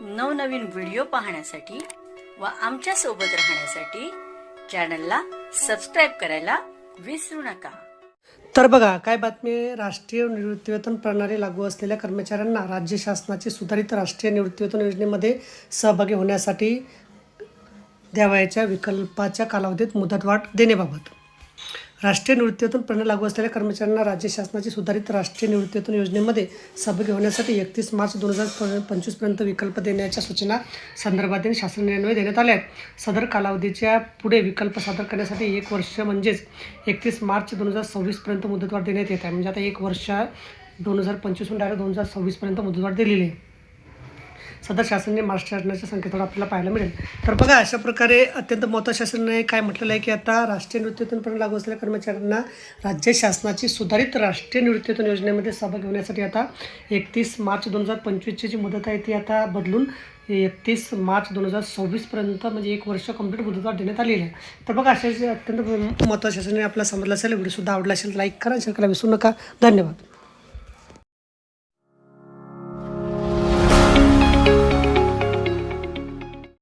नवनवीन व्हिडिओ पाहण्यासाठी व आमच्यासोबत राहण्यासाठी चॅनलला सबस्क्राईब करायला विसरू नका. तर बघा काय बातमी? राष्ट्रीय निवृत्तीवेतन प्रणाली लागू असलेल्या कर्मचाऱ्यांना राज्य शासनाची सुधारित राष्ट्रीय निवृत्तीवेतन योजनेमध्ये सहभागी होण्यासाठी द्यावयाच्या विकल्पाच्या कालावधीत मुदतवाढ देण्याबाबत. राष्ट्रीय निवृत्तीतून प्रण लागू असलेल्या कर्मचाऱ्यांना राज्य शासनाची सुधारित राष्ट्रीय निवृत्तीतून योजनेमध्ये सहभागी होण्यासाठी एकतीस मार्च दोन हजार पंचवीसपर्यंत विकल्प देण्याच्या सूचना संदर्भातील शासन निर्णय देण्यात आले आहेत. सदर कालावधीच्या पुढे विकल्प सादर करण्यासाठी एक वर्ष म्हणजेच एकतीस मार्च दोन हजार सव्वीसपर्यंत मुदतवाढ देण्यात येत आहे. म्हणजे आता एक वर्ष दोन हजार पंचवीसहून डायरेक्ट दोन हजार सव्वीसपर्यंत मुदतवाढ दिलेली आहे. सदर शासनाने महाराष्ट्र शासनाच्या संकेतवर आपल्याला पाहायला मिळेल. तर बघा अशा प्रकारे अत्यंत महत्त्वाच्या शासनाने काय म्हटलेलं आहे की आता राष्ट्रीय निवृत्तीवेतन लागू असलेल्या कर्मचाऱ्यांना राज्य शासनाची सुधारित राष्ट्रीय निवृत्तीवेतन योजनेमध्ये सहभाग होण्यासाठी आता एकतीस मार्च दोन हजार पंचवीसची जी मुदत आहे ती आता बदलून एकतीस मार्च दोन हजार सव्वीसपर्यंत म्हणजे एक वर्ष कंप्लीट मुदतवाढ देण्यात आलेली आहे. तर बघा अशा अत्यंत महत्त्वाच्या शासनाने आपल्याला समजलं असेल व्हिडिओसुद्धा आवडला असेल लाईक करा शेअर करायला विसरू नका. धन्यवाद.